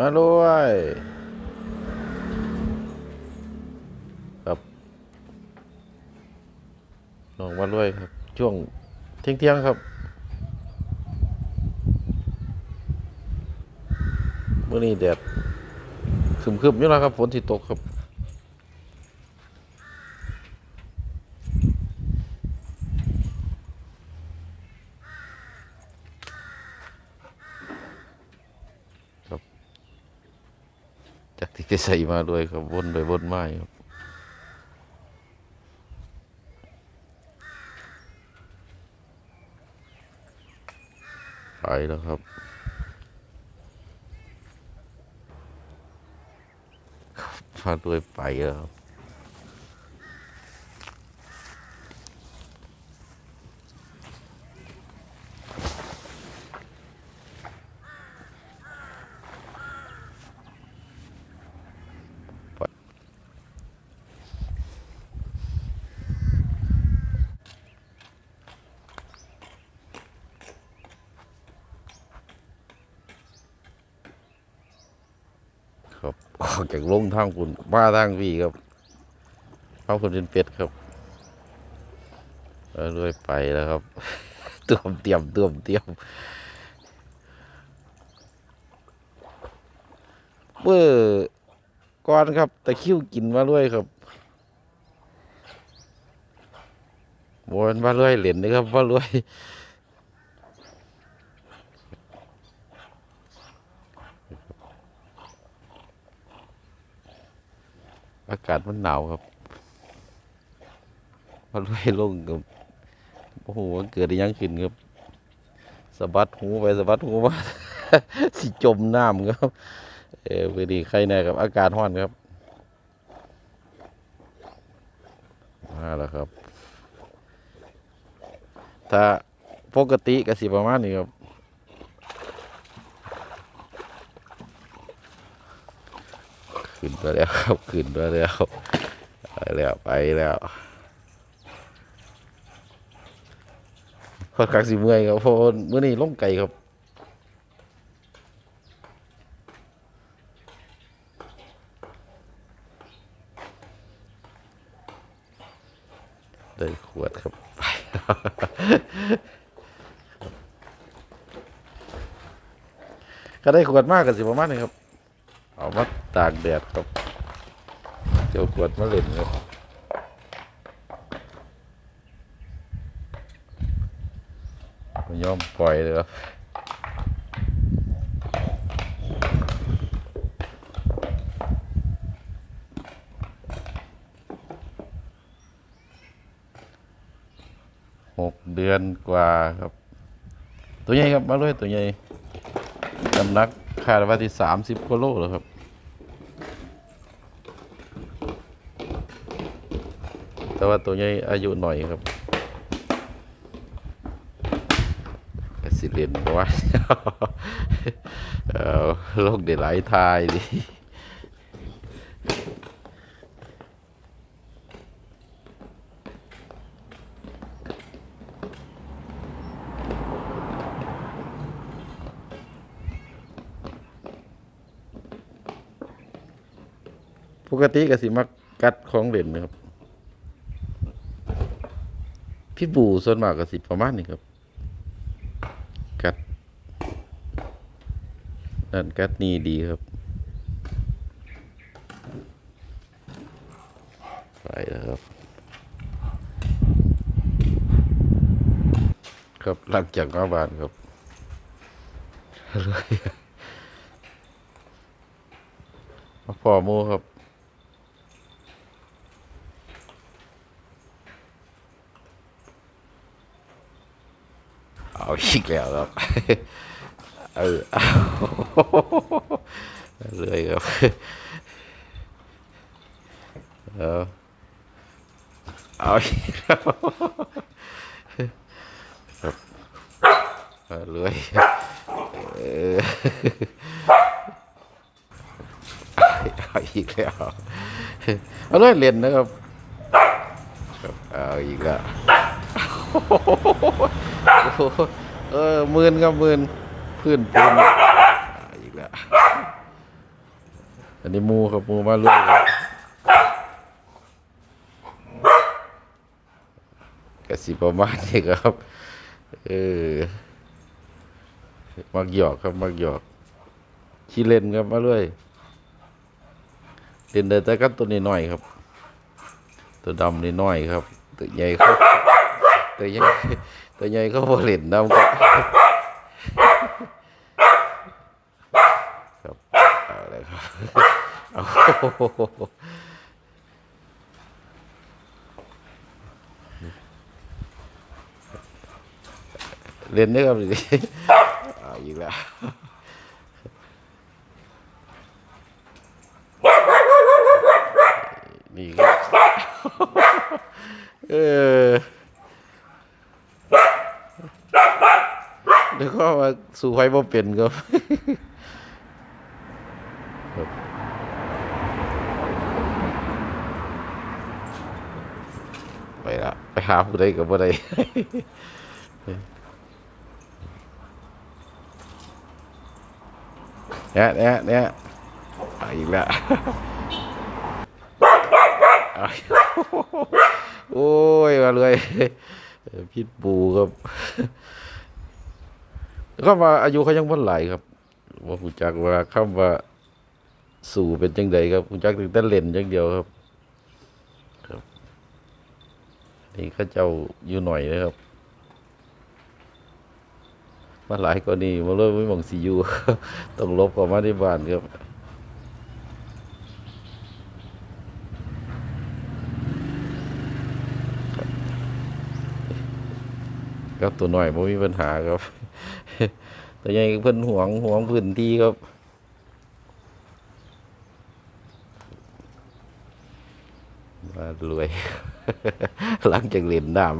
มาด้วยครับน้องมาด้วยครับ ช่วงเที่ยงเที่ยงครับเมื่อนี้แดดครึมๆอยู่แล้วครับฝนที่ตกครับ จากที่ไป ใส่มาด้วยครับวนไปวนมาครับไปแล้วครับพาด้วยไปแล้วครับ ครับออกจากลงทางคุณมาทางวีครับทาคุณเป็นเป็ดครับเอาด้วยไปแล้วครับเตรียมเตรียมเตรียมเตรียมเมื่อก่อนครับตะคริวกินมาด้วยครับบนมาด้วยเหรียญนะครับมาด้วย อากาศมันหนาวครับมาด้วยลงกับโอ้โหเกิดยังขึ้นครับสะบัดหูไปสะบัดหูมาสิจมน้ำครับ เออพอดีใครแน่ครับ อากาศร้อนครับมาแล้วครับ ถ้าปกติก็สิประมาณนี้ครับ ขึ้นไปแล้วครับขึ้นไปแล้วไปแล้วไปแล้วค่อนข้างสิเมื่อยครับเพราะว่ามื้อนี้ลงไก่ครับได้ขวดครับไปก็ได้ขวดมากกันสิประมาณนี้ครับ เอามา ตากแดดครับเจ้าขวดมาเล่นครับไม่ยอมปล่อยเลยครับหกเดือนกว่าครับ ตัวใหญ่ครับมาเลยตัวใหญ่น้ำหนักคาดว่าที่สามสิบกิโลแล้วครับ แต่ว่าตัวใหญ่อายุหน่อยครับกสิเรียนบอกว่าเอาโลกเดหลายทายดิปกติก็สิมักกัดของเล่นนะครับ พี่บูส่วนมากก็สิประมาณนี้ครับ กัดนั่นกัดนี่ดีครับไปแล้วครับ ครับหลังจากมาบ้านครับเลยมาพ่อหมูครับ เอาอีกแล้วครับ เออเอาเลยครับเอาเอาอีกแล้วครับเอาเลยเออเอาอีกแล้วเอาเลยเรียนนะครับ เอาอีกแล้ว เออหมื่นครับหมื่นพื้นปูนอ่าอีกแล้วอันนี้หมูครับหมูมาลุยครับกสิประมาณนี้ครับ เออ มักหยอกครับ มักหยอกขี้เล่นครับมาเลยเล่นได้แต่กันตัวนี้น้อยครับ ตัวดำนี่น้อยครับ ตัวใหญ่ครับ ตัวใหญ่ ตัวใหญ่เขาบ่เล่นน้ำครับครับเอาเลยครับเอาเล่นได้ครับดิเอาอีกแล้วนี่ครับเออเดี๋ยวก็มา สู่ไฟบ่เป็นครับไปละไปหาผู้ใดกับผู้ใดเนี่ยเนี่ยเนี่ยเอาอีกแล้วโอ้ยมาเลยพิษบูครับ ก็มาอายุเขายังบ่หลายครับว่าผู้จักว่าคำว่าสู่เป็นจังใดครับผู้จักถึงแต่เล่นจังเดียวครับ ครับ นี่เข้าเจ้าอยู่หน่อยนะครับ มาหลายกว่านี้มาเลยไม่มองสีอยู่ต้องลบกลับมาที่บ้านครับครับตัวหน่อยไม่มีปัญหาครับ แต่ยังเพิ่นห่วงห่วงพื้นที่ครับมารวย หลังจากเล่นน้ำ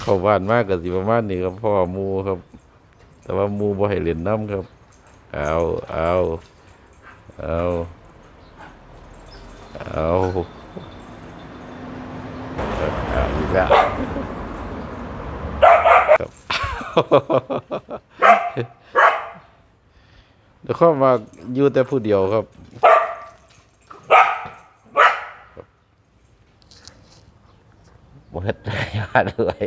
เข้าบ้านมากกับสิประมาณนี้ครับพ่อมูครับ แต่ว่ามูบ่ให้เล่นน้ำครับ เอาเอาเอาเอาเอาอีกแล้วครับ เดี๋ยวเข้ามาอยู่แต่ผู้เดียวครับ หมดมาด้วย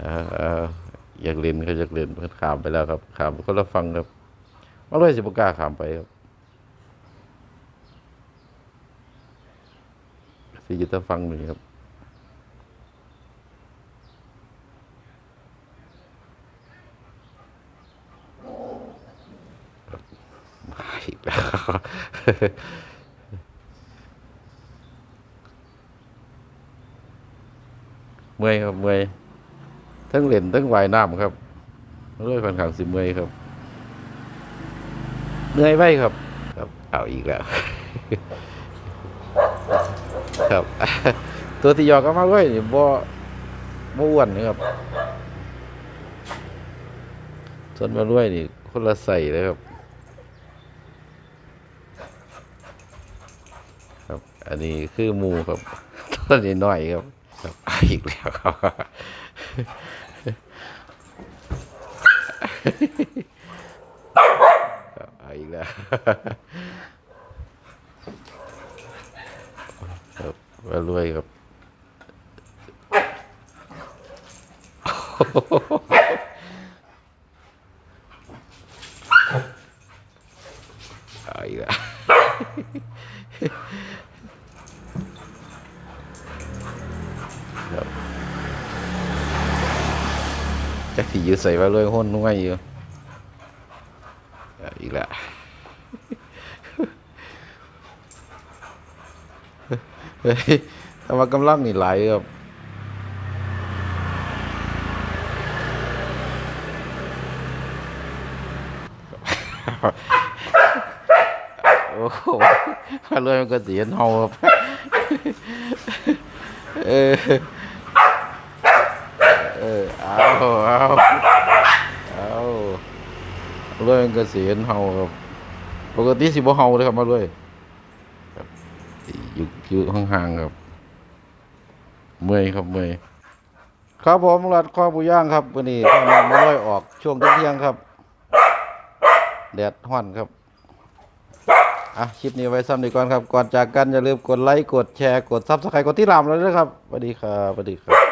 เอาเอาอยากเล่นก็อยากเล่นเพิ่นขามไปแล้วครับขามก็ละฟังครับมาเลยสิบกล้าขามไปครับสิอยุตฟังหนึ่งครับมาอีกแล้ว เมื่อยครับเมื่อยทั้งเล่นทั้งว่ายน้ำครับด้วยค่อนข้างสิเมื่อยครับเหนื่อยไหมครับ ครับ เอาอีกแล้ว ครับ ตัวที่ยอกก็มาด้วยนี่บ่บ่อ้วนนะครับส่วนมาด้วยนี่คนละใส่เลยครับ ครับ อันนี้คือมูครับตัวนน้อยครับครับอีกแล้วครับอีกแล้วครับมารวยครับ เอาอีกแล้ว จักสิอยู่ใส่ว่าเลยห้นนุ่งอยู่อีกแล้วเฮ้ยแต่ว่ากำลังนี่ไหลครับโอ้โหว่าเลยมันก็เสียนเฮาครับเออ เออ เอาเอา เลยก็เสียนเฮาครับ ปกติสิบ่เฮาเลยครับมาเลยครับอยู่อยู่ห่างๆครับ เมื่อยครับเมื่อยครับผมรัดข้อบุย่างครับวันนี้ข้าวมันมาเลยออกช่วงเที่ยงครับ แดดห้อนครับอะคลิปนี้ไว้ซ้ำดีก่อนครับ ก่อนจากกันอย่าลืมกดไลค์กดแชร์กดซับสไครต์กดที่รามแล้วด้วยครับสวัสดีครับสวัสดีครับ